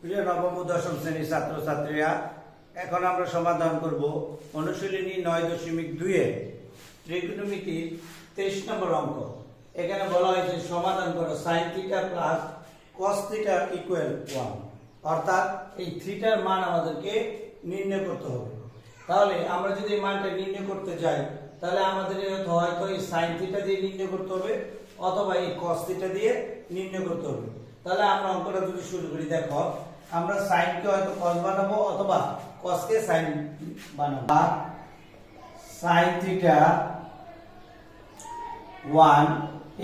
প্রিয় নবম ও দশম শ্রেণির ছাত্রছাত্রীরা, এখন আমরা সমাধান করব অনুশীলনী নয় দশমিক দুইয়ে ত্রিকোণমিতির তেইশ নম্বর অঙ্ক। এখানে বলা হয়েছে সমাধান করো sine theta plus cos theta equal one অর্থাৎ এই থিটার মান আমাদেরকে নির্ণয় করতে হবে। তাহলে আমরা যদি এই মানটা নির্ণয় করতে যাই, তাহলে আমাদের হয়তো এই সাইন থিটা দিয়ে নির্ণয় করতে হবে, অথবা এই কস থিটা দিয়ে নির্ণয় করতে হবে। তাহলে আমরা অঙ্কটা যদি শুরু করি, দেখো আমরা সাইনকে হয়তো কস বানাবো অথবা কসকে সাইন বানাবো। সাইন থিটা ওয়ান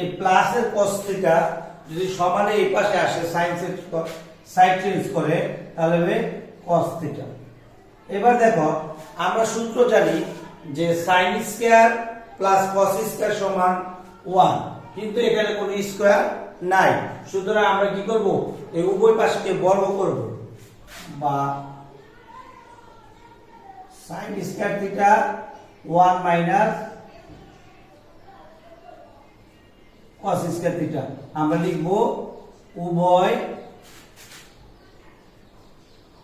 এই প্লাসের কস থিটা যদি সমানে এই পাশে আসে সাইন সাইড চেঞ্জ করে, তাহলে হবে কস থিটা এবার দেখো, আমরা সূত্র জানি যে sine square plus cos square সমান ওয়ান কিন্তু এখানে কোনো স্কয়ার নাই। সুতরাং আমরা কি করব? এই উভয় পাশকে বর্গ করব। বা sine square theta one minus cos square theta আমরা লিখব উভয়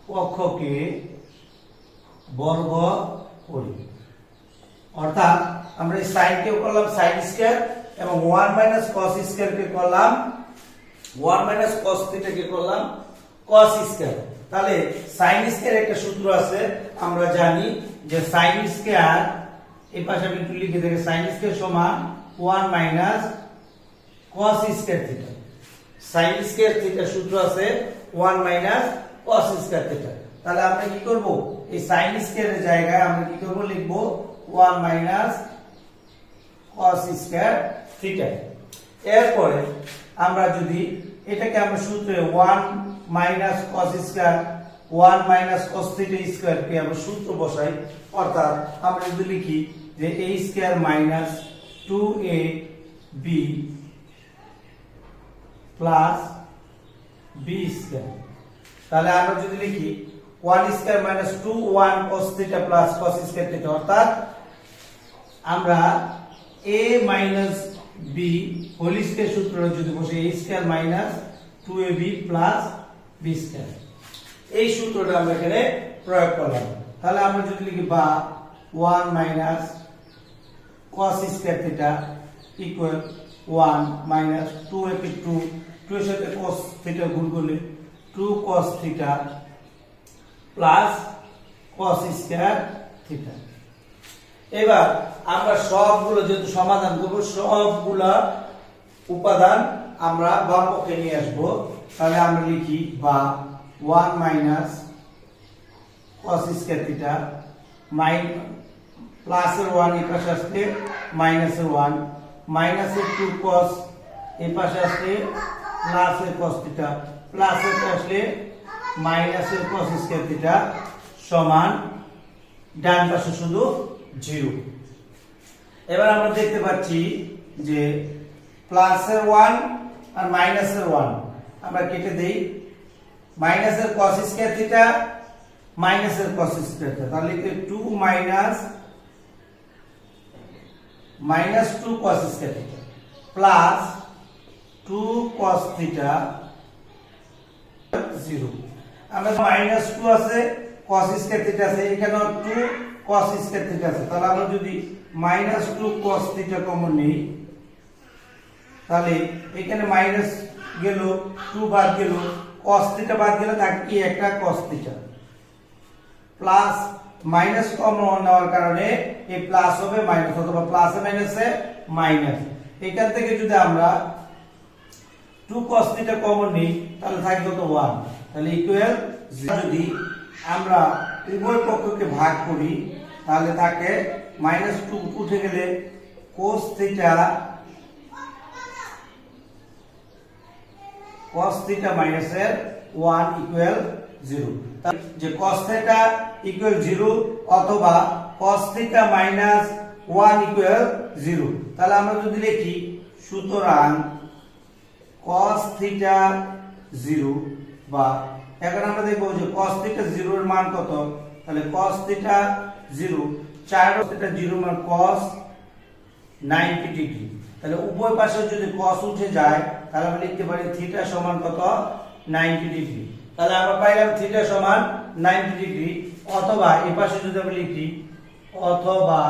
পক্ষকে বর্গ করি। অর্থাৎ আমরা সাইনকেও করলাম সাইন স্কয়ার এবং ওয়ান মাইনাস কস স্কয়ারকে করলাম, ওয়ান মাইনাস কস থিটাকে করলাম কস স্কয়ার। তাহলে সাইন স্কয়ার একটা সূত্র আছে, আমরা জানি যে সাইন স্কয়ার, এই পাশে আমি একটু লিখে দেখি সাইন স্কয়ার সমান one minus cos square theta sine square theta সূত্র আছে one minus cos square theta তাহলে আমরা কি করব? এই সাইন স্কয়ারের জায়গায় আমরা কি করব? লিখব one minus cos square theta এরপরে আমরা যদি এটাকে আমরা সূত্রে one minus cos square one minus cos theta square কে আমরা সূত্র বসাই, অর্থাৎ আমরা যদি লিখি যে a square minus two A B plus B square তাহলে আমরা যদি লিখি one square minus two one cos theta plus cos square theta অর্থাৎ আমরা a minus B whole square সূত্র যদি বসে, a square minus two A B plus B square. এই সূত্রটা আমরা এখানে প্রয়োগ করলাম। তাহলে আমরা যদি লিখি বা one minus cos square theta equal one minus two একে টু টু এর সাথে cos থিটা গুণ করলে two cos theta plus cos square theta এবার আমরা সবগুলো যেহেতু সমাধান করব, সবগুলা উপাদান আমরা বাম পক্ষে নিয়ে আসব। তাহলে আমরা লিখি বা one minus cos square theta mine, প্লাসের ওয়ান এই পাশে আসলে মাইনাসের ওয়ান, মাইনাসের টু কস এই পাশে আসলে প্লাসের কস থিটা প্লাসের আসলে মাইনাসের কস স্কয়ার থিটা সমান ডান পাশে শুধু জিরো এবার আমরা দেখতে পাচ্ছি যে প্লাসের ওয়ান আর মাইনাসের ওয়ান আমরা কেটে দেই। মাইনাসের কস স্কয়ার থিটা মাইনাসের কস স্কয়ার থিটা তাহলে two minus minus two cos square theta plus two cos theta zero আমরা মাইনাস টু আছে কস স্কয়ার থিটা আছে। এখানে টু কস স্কয়ার থিটা আছে। তাহলে আমরা যদি minus two cos theta common নিই। তাহলে এখানে মাইনাস গেল, টু বাদ গেল কস থিটা বাদ গেলে থাকে একটা cos theta plus minus common নেওয়ার কারণে এই প্লাস হবে মাইনাস অথবা প্লাসে মাইনাসে মাইনাস এখান থেকে যদি আমরা টু cos থিটা কমন নিই, তাহলে থাকবে তো 1 তাহলে ইকুয়াল যদি আমরা উভয় পক্ষকে ভাগ করি, তাহলে থাকে মাইনাস টু উঠে গেলে cos থিটা cos থিটা মাইনাসের 1 ইকুয়াল 0 যে cos থিটা ইকুয়াল 0 অথবা cos থিটা মাইনাস 1 ইকুয়াল 0 তাহলে আমরা যদি লিখি, সুতরাং cos থিটা 0 বা এখন আমরা দেখব যে cos থিটা 0 এর মান কত? তাহলে cos থিটা 0 4 থিটা 0 মান cos 90 ডিগ্রি তাহলে উভয় পাশে যদি কস উঠে যায়, তাহলে আমরা লিখতে পারি থিটা সমান কত? 90 ডিগ্রি তাহলে আমরা পাইলাম থিটা সমান 90 ডিগ্রি অথবা এই পাশে যদি আমরা লিখি, অথবা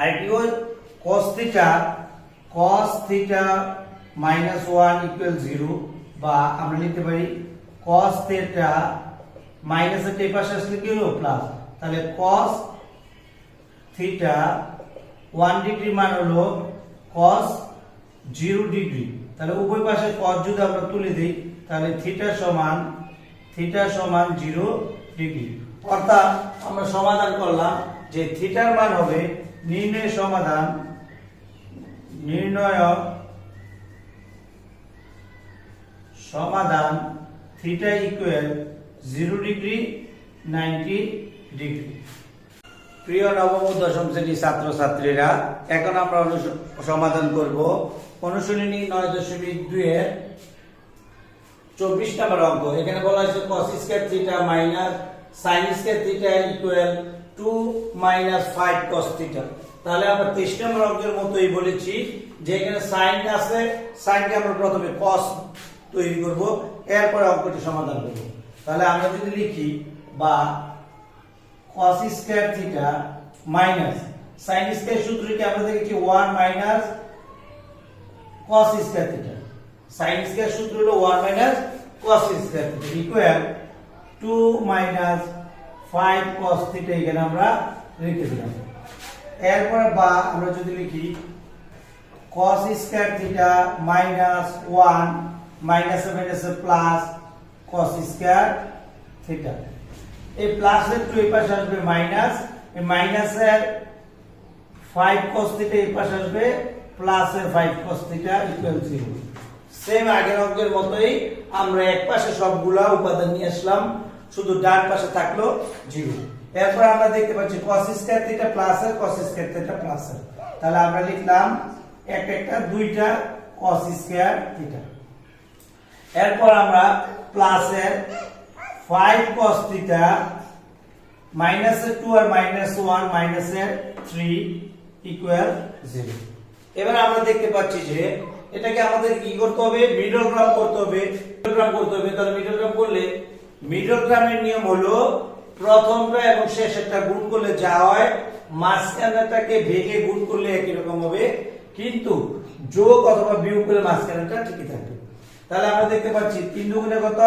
আরেকটি cos theta cos theta minus one equal zero বা আমরা লিখতে পারি কস থিটা মাইনাস এই পাশে আসলে কি হলো? প্লাস তাহলে cos থিটা ওয়ান ডিগ্রি মান হলো cos জিরো ডিগ্রি তাহলে উভয় পাশে cos যদি আমরা তুলে দিই, তাহলে থিটা সমান থিটা সমান জিরো ডিগ্রি অর্থাৎ আমরা সমাধান করলাম যে থিটার মান হবে নির্ণয় সমাধান নির্ণয় সমাধান theta equal zero degree ninety degree প্রিয় নবম ও দশম শ্রেণির ছাত্রছাত্রীরা, এখন আমরা সমাধান করব। অনুশীলনী নয় দশমিক দুই এর চব্বিশ নম্বর অঙ্ক। এখানে বলা হয়েছে cos square theta minus sin square theta equal to minus five cos theta তাহলে আমরা তেইশ নম্বর অঙ্কের মতোই বলেছি যে এখানে সাইন আছে সাইনকে আমরা প্রথমে cos তৈরি করব, এরপরে অঙ্কটি সমাধান করব। তাহলে আমরা যদি লিখি বা cos square theta minus sin square সূত্রকে আমরা দেখেছি 1 minus cos square theta sin square সূত্র হলো 1 minus cos square theta equal 2 minus 5 cos theta এখানে আমরা লিখে দিলাম এরপর বা আমরা যদি লিখি cos square theta minus 1 minus minus plus cos square theta এই প্লাসের টু এই পাশে আসবে মাইনাস এই মাইনাসের 5 cos থিটা এই পাশে আসবে প্লাসের 5 cos থিটা ইকুয়াল 0 সেম আগের অঙ্কের মতোই আমরা এক পাশে সবগুলা উপাদান নিয়ে আসলাম, শুধু ডান পাশে থাকল 0 এরপর আমরা দেখতে পাচ্ছি cos স্কয়ার থিটা প্লাসের cos স্কয়ার থিটা প্লাসের তাহলে আমরা লিখলাম এক একটা, দুইটা cos স্কয়ার থিটা এরপর আমরা প্লাসের 5 cos থিটা মাইনাসের 2 আর মাইনাস 1 মাইনাসের 3 ইকুয়াল 0 এবার আমরা দেখতে পাচ্ছি যে এটাকে আমাদের কি করতে হবে? মিডল গ্রাম করতে হবে। মিডল গ্রাম করতে হবে। তাহলে মিডল গ্রাম করলে মিডল গ্রামের নিয়ম হলো প্রথমটা এবং শেষেরটা গুণ করলে যা হয়, মাঝখানেরটাকে ভেঙে গুণ করলে একই রকম হবে। কিন্তু যোগ অথবা বিয়োগ করলে মাঝখানেরটা ঠিকই থাকবে। তাহলে আমরা দেখতে পাচ্ছি তিন দুগুণে কত?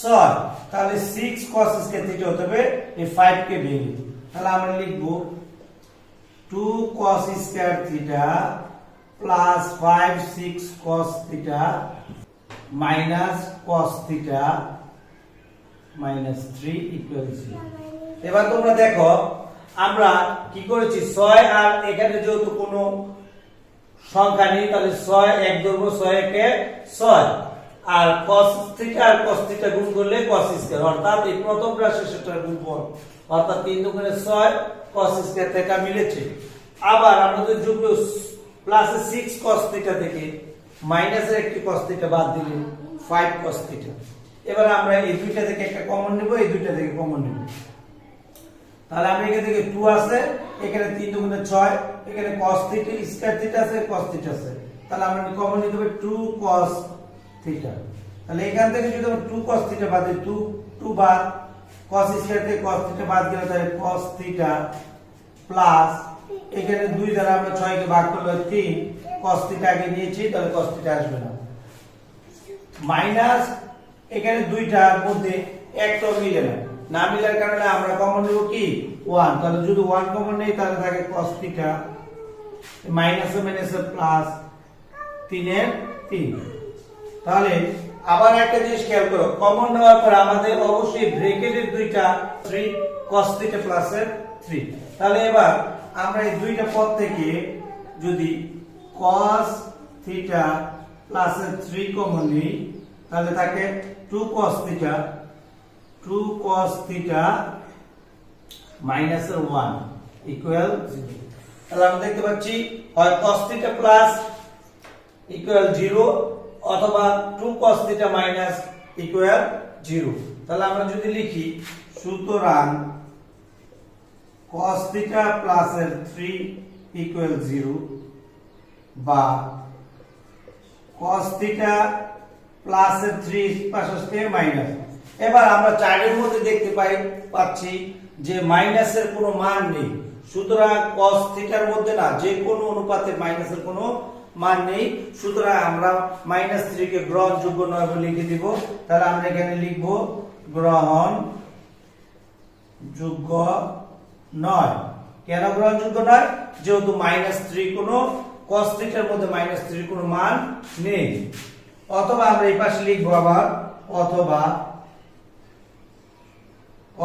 ছয়। তাহলে সিক্স কস স্কয়ার থিটা হতে হবে, এই ফাইভ কে ভেঙে তাহলে আমরা লিখব two cos square theta plus five six cos theta minus cos theta minus three equal এবার তোমরা দেখো, আমরা কি করেছি? ছয় আর এখানে যেহেতু কোনো সংখ্যা নেই, তাহলে ছয় এক ধরবো, ছয় একে ছয়। আর cos থিটা আর cos থিটা গুণ করলে cos স্কয়ার অর্থাৎ এই প্রথম রাশি সেটার গুণফল, অর্থাৎ তিন দুগুণে ছয় cos স্কয়ার থেকে মিলেছে। আবার যদি যোগ প্লাসে সিক্স cos থিটা থেকে মাইনাসের একটি cos থিটা বাদ দিলে ফাইভ cos থিটা এবার আমরা এই দুইটা থেকে একটা কমন নেব, এই দুইটা থেকে কমন নেব। তাহলে আমরা এখান থেকে 2 আছে, এখানে 3 দুগুণে 6 এখানে cos থিটা স্কয়ার থিটা আছে, cos থিটা আছে। তাহলে আমরা কমন নিতে হবে? 2 cos থিটা তাহলে এখান থেকে যদি আমরা 2 cos থিটা বাদ দিই 2 2 বাদ cos স্কয়ার থেকে cos থিটা বাদ গেলে তাহলে cos থিটা প্লাস এখানে 2 দ্বারা আমরা 6 কে ভাগ করলে 3 cos থিটা আগে নিয়েছি, তাহলে cos থিটা আসবে না। মাইনাস এখানে দুইটার মধ্যে একটা মিলে না। না মিলার কারণে আমরা কমন নেব কি? 1 তাহলে যদি 1 কমন নেই, তাহলে থাকে cos থিটা মাইনাস ও মাইনাস প্লাস 3 এর 3 তাহলে আবার একটা জিনিস খেয়াল করো। কমন নেওয়ার পর আমাদের অবশ্যই ব্র্যাকেটের দুইটা 3 cos থিটা প্লাস এর 3 তাহলে এবার আমরা এই দুইটা পদ থেকে যদি cos থিটা প্লাস এর 3 কমন নিই, তাহলে থাকে 2 cos theta 2 cos theta minus 1 equal 0 তাহলে আমরা দেখতে পাচ্ছি, হয় cos থিটা প্লাস ইকুয়াল 0 অথবা 2 cos থিটা মাইনাস ইকুয়াল 0 তাহলে আমরা যদি লিখি, সুতরাং cos থিটা প্লাস এর 3 ইকুয়াল 0 বা cos থিটা প্লাসের থ্রি পাশে মাইনাস এবার আমরা চারের মধ্যে দেখতে পাই, পাচ্ছি যে মাইনাসের কোনো মান নেই। সুতরাং cos থিটার মধ্যে না, যে কোনো অনুপাতে মাইনাসের কোনো মান নেই। সুতরাং আমরা মাইনাস থ্রি কে গ্রহণযোগ্য নয় বলে লিখে দিব। তাহলে আমরা এখানে লিখব গ্রহণ যোগ্য নয়। কেন গ্রহণযোগ্য নয়? যেহেতু মাইনাস থ্রি কোনো cos থিটার মধ্যে মাইনাস থ্রি কোনো মান নেই। অথবা আমরা এই পাশে লিখব আবার, অথবা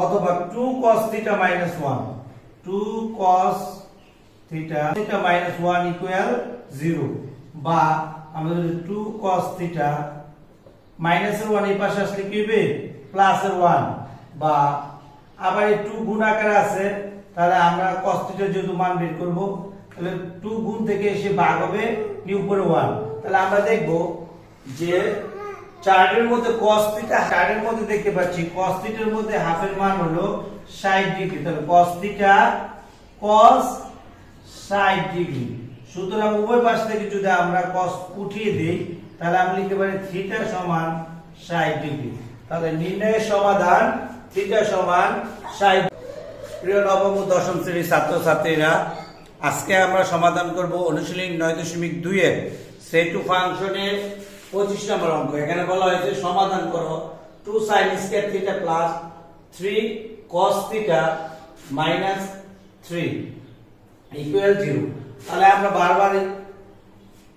অথবা 2 cos theta minus 1 2 cos theta theta minus 1 equal 0 বা যদি 2 cos থিটা মাইনাসের 1 এই পাশে আসলে কি হবে? প্লাসের 1 বা আবার এই 2 গুণ আকারে আছে, তাহলে আমরা cos থিটা যেহেতু মান বের করব, তাহলে 2 গুণ থেকে এসে ভাগ হবে উপরে 1 তাহলে আমরা দেখব যে চার্টের মধ্যে cos থিটা চার্টের মধ্যে দেখতে পাচ্ছি, cos থিটার মধ্যে হাফের মান হলো 60 ডিগ্রি। তাহলে cos থিটা cos 60 ডিগ্রি সুতরাং উভয় পাশ থেকে যদি আমরা cos উঠিয়ে দেই, তাহলে আমরা লিখতে পারি থিটা সমান 60 ডিগ্রি তাহলে নির্ণয়ের সমাধান থিটা সমান 60 প্রিয় নবম ও দশম শ্রেণির ছাত্রছাত্রীরা, আজকে আমরা সমাধান করব অনুশীলনী নয় দশমিক দুই এর সে টু ফাংশনের পঁচিশ নম্বর অঙ্ক। এখানে বলা হয়েছে সমাধান করো two sin square theta plus three cos theta minus three equal zero তাহলে আমরা বারবার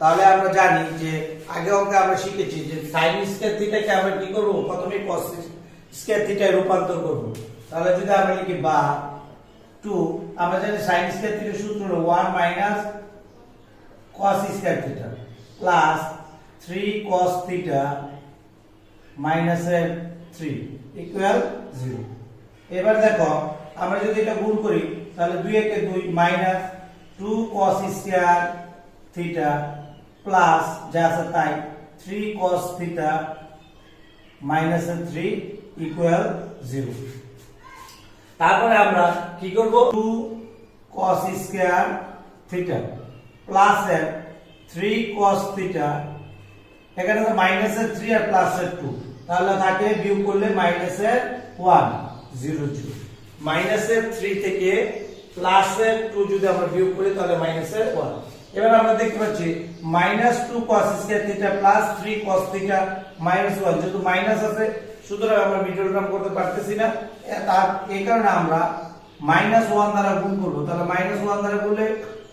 তাহলে আমরা জানি যে আগে অঙ্কে আমরা শিখেছি যে সাইন স্কয়ার থিটাকে আমরা কি করব? প্রথমে cos স্কয়ার থিটায় রূপান্তর করব। তাহলে যদি আমরা লিখি বা 2 আমরা জানি সাইন স্কয়ার থিটার সূত্র হলো 1 minus cos square theta plus 3 cos theta minus 3 equal 0 এবার দেখো, আমরা যদি এটা গুণ করি তাহলে দুই একে দুই minus 2 cos square theta plus যা আছে তাই 3 cos theta minus three equal zero তারপরে আমরা কি করব? 2 cos স্কয়ার থিটা প্লাস এর 3 cos থিটা এখানে তো মাইনাসের থ্রি আর প্লাস প্লাসের টু তাহলে থাকে বিয়োগ করলে মাইনাসের 1 0 0 মাইনাসের 3 থেকে প্লাসের 2 যদি আমরা বিয়োগ করি, তাহলে মাইনাসের 1 এবার আমরা দেখতে পাচ্ছি minus 2 cos square theta plus 3 cos theta minus 1 যেহেতু মাইনাস আছে, সুতরাং আমরা মিডল টার্ম করতে পারতেছি না। তার, এই কারণে আমরা মাইনাস 1 দ্বারা গুণ করব। তাহলে মাইনাস 1 দ্বারা করলে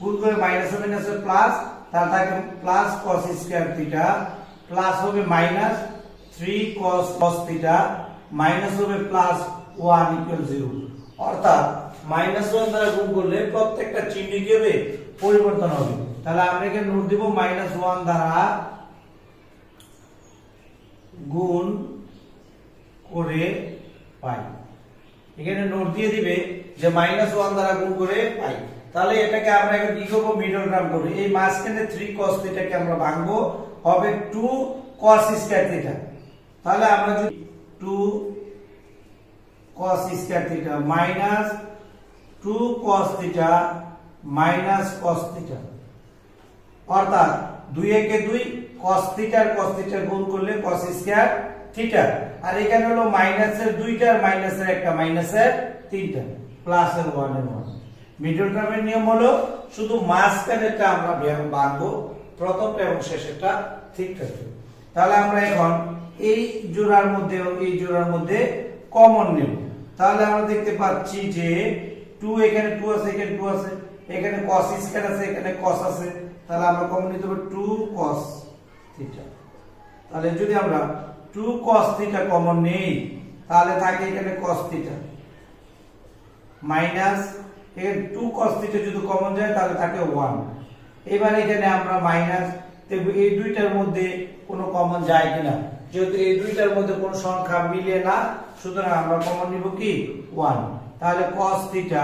গুণ করে মাইনাস মাইনাসের প্লাস তাহলে থাকে plus cos square theta plus হবে minus 3 cos cos theta minus হবে প্লাস 1 ইকুয়াল 0 অর্থাৎ মাইনাস 1 দ্বারা গুণ করলে প্রত্যেকটা চিহ্ন কি হবে? পরিবর্তন হবে। তাহলে আমরা এখানে নোট দিব মাইনাস 1 দ্বারা গুণ করে পাই। এখানে নোট দিয়ে দিবে যে মাইনাস ওয়ান দ্বারা গুণ করে পাই। তাহলে এটাকে আমরা এখন কি করব? মিডল গ্রাম করব। এই মাঝখানে থ্রি কস থিটাকে আমরা ভাঙবো। হবে টু কস স্কয়ার থিটা তাহলে আমরা যদি two cos square theta minus two cos theta minus cos theta অর্থাৎ দুই একে দুই cos থিটার cos থিটার গুণ করলে cos স্কয়ার থিটা আর এখানে হলো মাইনাসের দুইটা আর মাইনাসের একটা, মাইনাসের তিনটা প্লাসের ওয়ানের ওয়ান মিডল টার্মের নিয়ম হলো শুধু মাঝখানেরটা আমরা ভাঙবো প্রথমটা এবং শেষেরটা ঠিক থাকবে। তাহলে আমরা এখন এই জোড়ার মধ্যে এই জোড়ার মধ্যে কমন নেব। তাহলে আমরা দেখতে পাচ্ছি যে 2 এখানে 2 আছে, এখানে 2 আছে, এখানে cos স্কয়ার আছে, এখানে cos আছে। তাহলে আমরা কমন নিতে পারি 2 cos থিটা তাহলে যদি আমরা 2 cos থিটা কমন নেই, তাহলে থাকে এখানে cos থিটা মাইনাস এখানে 2 cos থিটা যদি কমন যায়, তাহলে থাকে 1 এবার এখানে আমরা মাইনাস এই দুইটার মধ্যে কোনো কমন যায় কিনা। যেহেতু এই দুইটার মধ্যে কোনো সংখ্যা মিলে না, সুতরাং আমরা কমন নিব কি? ওয়ান তাহলে cos থিটা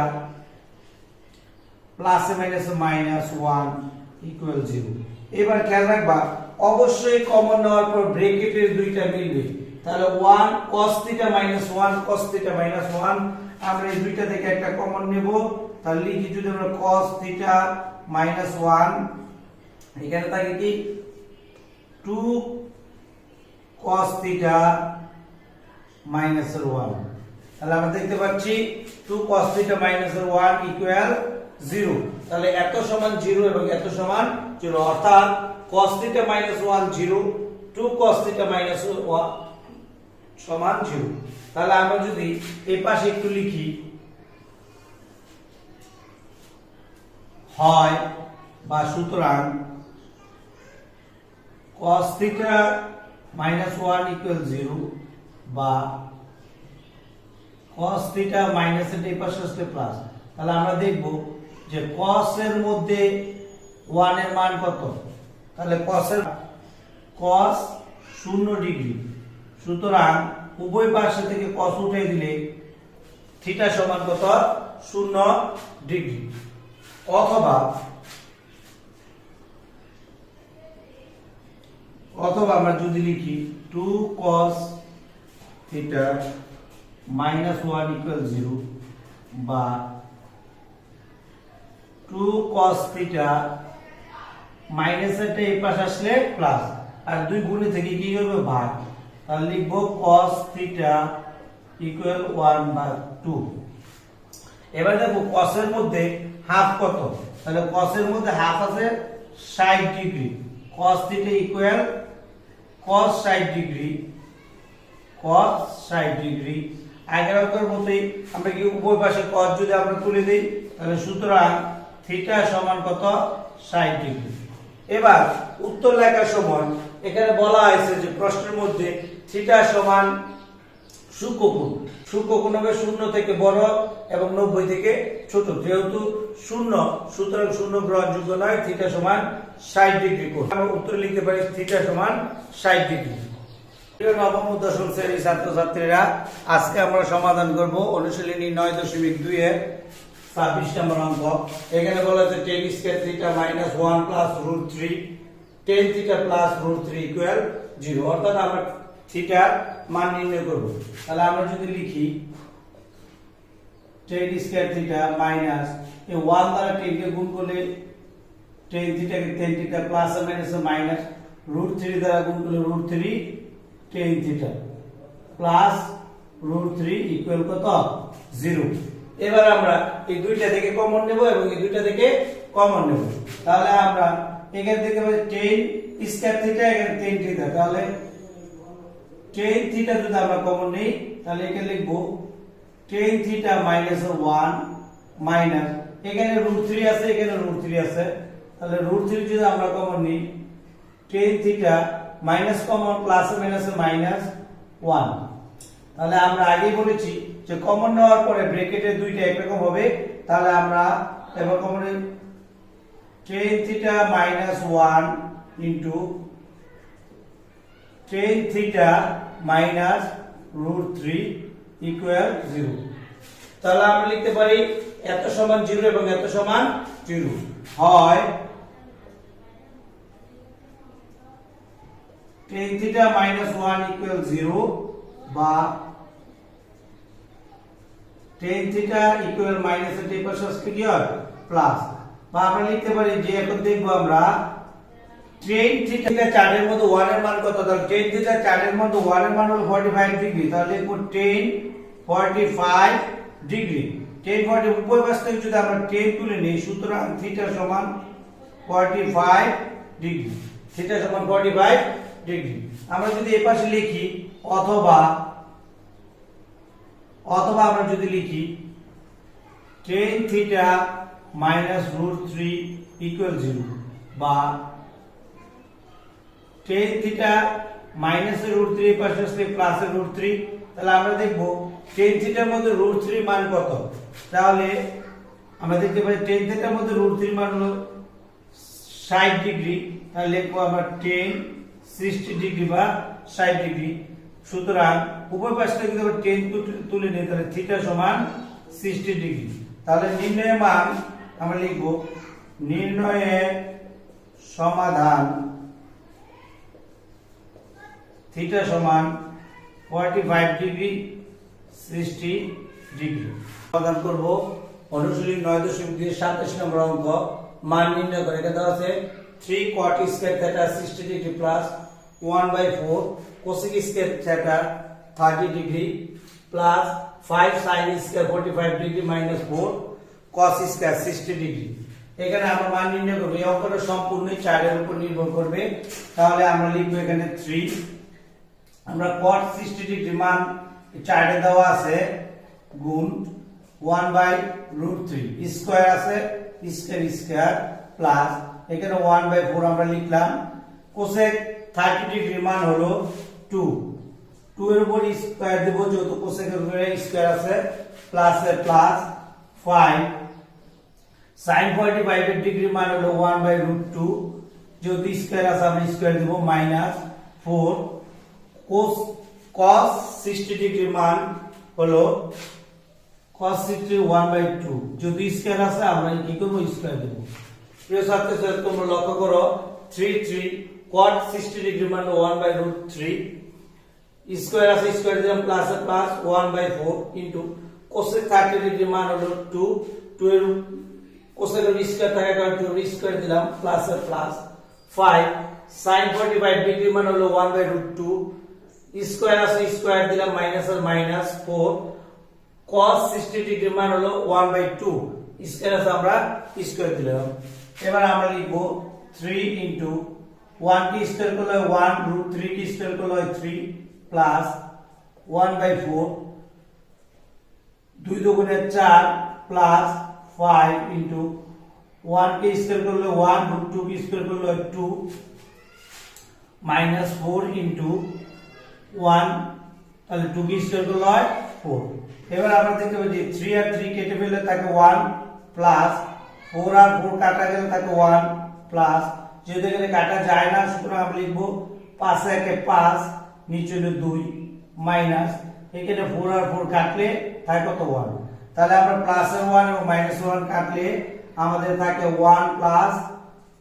প্লাসে মাইনাসে মাইনাস ওয়ান ইকুয়াল জিরো এবার খেয়াল রাখবা, অবশ্যই কমন নেওয়ার পর ব্রেকেটের দুইটা মিলবে। তাহলে one cos theta minus one cos theta minus one আমরা এই দুইটা থেকে একটা কমন নেব। তাহলে লিখি যদি আমরা কস থিটা মাইনাস ওয়ান এখানে থাকে কি? টু cos থিটা মাইনাসের ওয়ান তাহলে আমরা দেখতে পাচ্ছি টু cos থিটা মাইনাসের ওয়ান ইকুয়াল জিরো তাহলে এত সমান জিরো এবং এত সমান জিরো অর্থাৎ cos theta minus one zero two cos theta minus one সমান জিরো তাহলে আমরা যদি এই পাশে একটু লিখি, হয় বা সুতরাং cos theta minus one equal zero বা cos থিটা মাইনাস এর এই পাশে আসলে প্লাস তাহলে আমরা দেখব যে cos এর মধ্যে 1 এর মান কত? তাহলে cos এর cos 0 ডিগ্রি। সুতরাং উভয় পাশে থেকে cos উঠে দিলে থিটা সমান কত? 0 ডিগ্রি। অথবা অথবা আমরা যদি লিখি two cos theta minus one equal zero বা টু কস থিটা মাইনাস একটা এই পাশে আসলে প্লাস আর দুই গুণে থেকে কি হবে ভাগ। তাহলে লিখব কস থিটা ইকুয়াল ওয়ান বা টু এবার দেখো কসের মধ্যে হাফ কত? তাহলে কসের মধ্যে হাফ আছে 60 degree cos theta equal cos 60 degree cos 60 degree আগের অঙ্কের মতোই আমরা কি উভয় পাশে cos যদি আমরা তুলে দেই, তাহলে সুতরাং থিটা সমান কত? 60 ডিগ্রি এবার উত্তর লেখার সময় এখানে বলা হয়েছে যে প্রশ্নের মধ্যে থিটা সমান সূক্ষ্মকোণ। সূক্ষ্মকোণ হবে শূন্য থেকে বড় এবং নব্বই থেকে ছোট। যেহেতু শূন্য, সুতরাং শূন্য গ্রহণযোগ্য নয়, থিটা সমান ষাট ডিগ্রি কোণ। আমরা উত্তরে লিখতে পারি থিটা সমান ষাট ডিগ্রি নবম দশম শ্রেণির ছাত্রছাত্রীরা, আজকে আমরা সমাধান করব অনুশীলনী নয় দশমিক দুই এর ছাব্বিশ নম্বর অঙ্ক। এখানে বলা আছে tan square theta minus one plus root three tan theta plus root three equal zero অর্থাৎ আমরা থিটার মান নির্ণয় করব। তাহলে আমরা যদি লিখি টেন স্কোয়ার থিটা মাইনাস এই ওয়ান দ্বারা টেনকে গুণ করলে tan থিটাকে tan theta plus minus minus root three দ্বারা গুণ করলে root three tan theta plus root three equal কত? জিরো এবার আমরা এই দুইটা থেকে কমন নেব এবং এই দুইটা থেকে কমন নেব। তাহলে আমরা এখান থেকে টেন স্কোয়ার থিটা এখানে টেন থিটা তাহলে টেন থিটা যদি আমরা কমন নেই, তাহলে এখানে লিখব tan theta minus one minus এখানে রুট থ্রি আছে, এখানে রুট থ্রি আছে। তাহলে রুট থ্রি যদি আমরা কমন নিই tan theta minus common plus minus minus one তাহলে আমরা আগেই বলেছি যে কমন নেওয়ার পরে ব্রেকেটে দুইটা একরকম হবে। তাহলে আমরা এবার কমনে tan theta minus one into tan theta minus root three equal zero তাহলে আমরা লিখতে পারি এত সমান জিরো এবং এত সমান জিরো হয় tan theta minus one equal zero বা টেন থিটা ইকুয়াল মাইনাস এর পাশে কি হয় প্লাস বা আমরা লিখতে পারি যে এখন দেখব আমরা টেন থিটা চার্টের মধ্যে ওয়ানের মান কত? তাহলে টেন থিটা চার্টের মধ্যে ওয়ানের মান হলো ফর্টি ফাইভ ডিগ্রি তাহলে লিখব tan forty five degree tan forty উপর পাশ থেকে যদি আমরা টেন তুলে নিই, সুতরাং থিটা সমান ফর্টি ফাইভ ডিগ্রি থিটা সমান ফর্টি ফাইভ ডিগ্রি আমরা যদি এ পাশে লিখি, অথবা অথবা আমরা যদি লিখি tan theta minus root three equal zero বা tan theta minus root three পাশে আসলে প্লাস রুট থ্রি তাহলে আমরা দেখব টেন থিটার মধ্যে রুট থ্রি মান কত? তাহলে আমরা দেখতে পাই টেন থিটার মধ্যে রুট থ্রি মান হলো ষাট ডিগ্রি তাহলে লিখব আমরা টেন সিক্সটি ডিগ্রি বা ষাট ডিগ্রি সুতরাং উভয় পাশ থেকে যদি টেন তুলে নিই, তাহলে থিটা সমান সিক্সটি ডিগ্রি তাহলে নির্ণয়ের মান আমরা লিখব নির্ণয়ের সমাধান থিটা সমান 45 ডিগ্রি 60 ডিগ্রি সমাধান করব অনুশীলনী 9.2 27 নম্বর অঙ্ক। মান নির্ণয় করে এটা আছে 3 cot square theta 60 degree plus 1 by 4 cosec square theta 30 degree plus 5 sin square 45 degree minus 4 cos square 60 degree এখানে আমরা মান নির্ণয় করব, এই অঙ্কটা সম্পূর্ণ চারের উপর নির্ভর করবে। তাহলে আমরা লিখব এখানে 3 আমরা 60 ডিগ্রি মান চার্টে দেওয়া আছে গুণ one by root three. Square আছে স্কোয়ার স্কোয়ার প্লাস এখানে ওয়ান বাই ফোর আমরা লিখলাম। কোসেক 30 ডিগ্রি মান হলো 2 2 এর উপর স্কোয়ার দেব যেহেতু কোসেকের উপরে স্কোয়ার আছে, প্লাস প্লাস 5 sin 45 এর ডিগ্রি মান হলো ওয়ান বাই রুট টু। যেহেতু স্কোয়ার আছে, আমরা স্কোয়ার দেবো মাইনাস 4 cos cos 60 ডিগ্রি মান হলো cos 60 1 বাই 2 যদি স্কয়ার আছে, আমরা কি করব? স্কয়ার দেব। প্রিয় ছাত্রছাত্রী তোমরা লক্ষ্য করো 3 3 cot 60 ডিগ্রি মান 1 বাই রুট 3 স্কয়ার আছে স্কয়ার দিলাম plus plus 1 by 4 into cosec 30 degree মান হলো 2 2 এর এর স্কয়ার থাকে কারণ 2 এর স্কয়ার দিলাম প্লাস এ প্লাস 5 sin 45 ডিগ্রি মান হলো 1 বাই রুট 2 স্কয়ার আছে, স্কয়ার দিলাম মাইনাস আর মাইনাস 4 cos 60 ডিগ্রি মান হলো 1 বাই 2 স্কয়ার আছে আমরা স্কয়ার দিলাম। এবার আমরা লিখব 3 ইনটু 1 কি স্কয়ার করলে 1 রুট 3 কি স্কয়ার করলে 3 প্লাস 1 বাই 4 দুই দুগুণে 4 প্লাস 5 ইনটু 1 কে স্কয়ার করলে 1 রুট 2 কে স্কয়ার করলে 2 মাইনাস 4 ইনটু 1 তাহলে 2 কে স্কয়ার হয় 4 এবার আমরা দেখতে পাচ্ছি থ্রি আর থ্রি কেটে ফেললে তাকে ওয়ান প্লাস ফোর আর ফোর কাটা গেলে তাকে ওয়ান প্লাস যেহেতু এখানে কাটা যায় না, সুতরাং আমরা লিখব 5 একে 5 নিচে 2 মাইনাস এখানে ফোর আর ফোর কাটলে থাকে কত ওয়ান তাহলে আমরা প্লাস এর 1 এবং মাইনাস ওয়ান কাটলে আমাদের থাকে ওয়ান প্লাস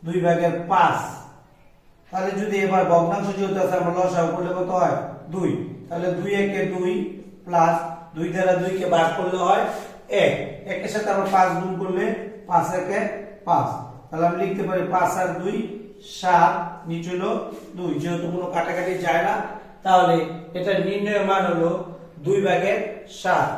দুই ভাগের 5 তাহলে যদি এবার ভগ্নাংশ যেহেতু আছে, আমরা লসাগু করলে কত হয়? 2 তাহলে দুই একে দুই প্লাস দুই দ্বারা দুই কে ভাগ করলে হয় এক। একের সাথে আমরা পাঁচ গুণ করলে পাঁচ একে পাঁচ। তাহলে আমি লিখতে পারি পাঁচ আর 2 7 নিচে হলো দুই। যেহেতু কোনো কাটাকাটি যায় না, তাহলে এটা নির্ণয় মান হলো দুই ভাগের 7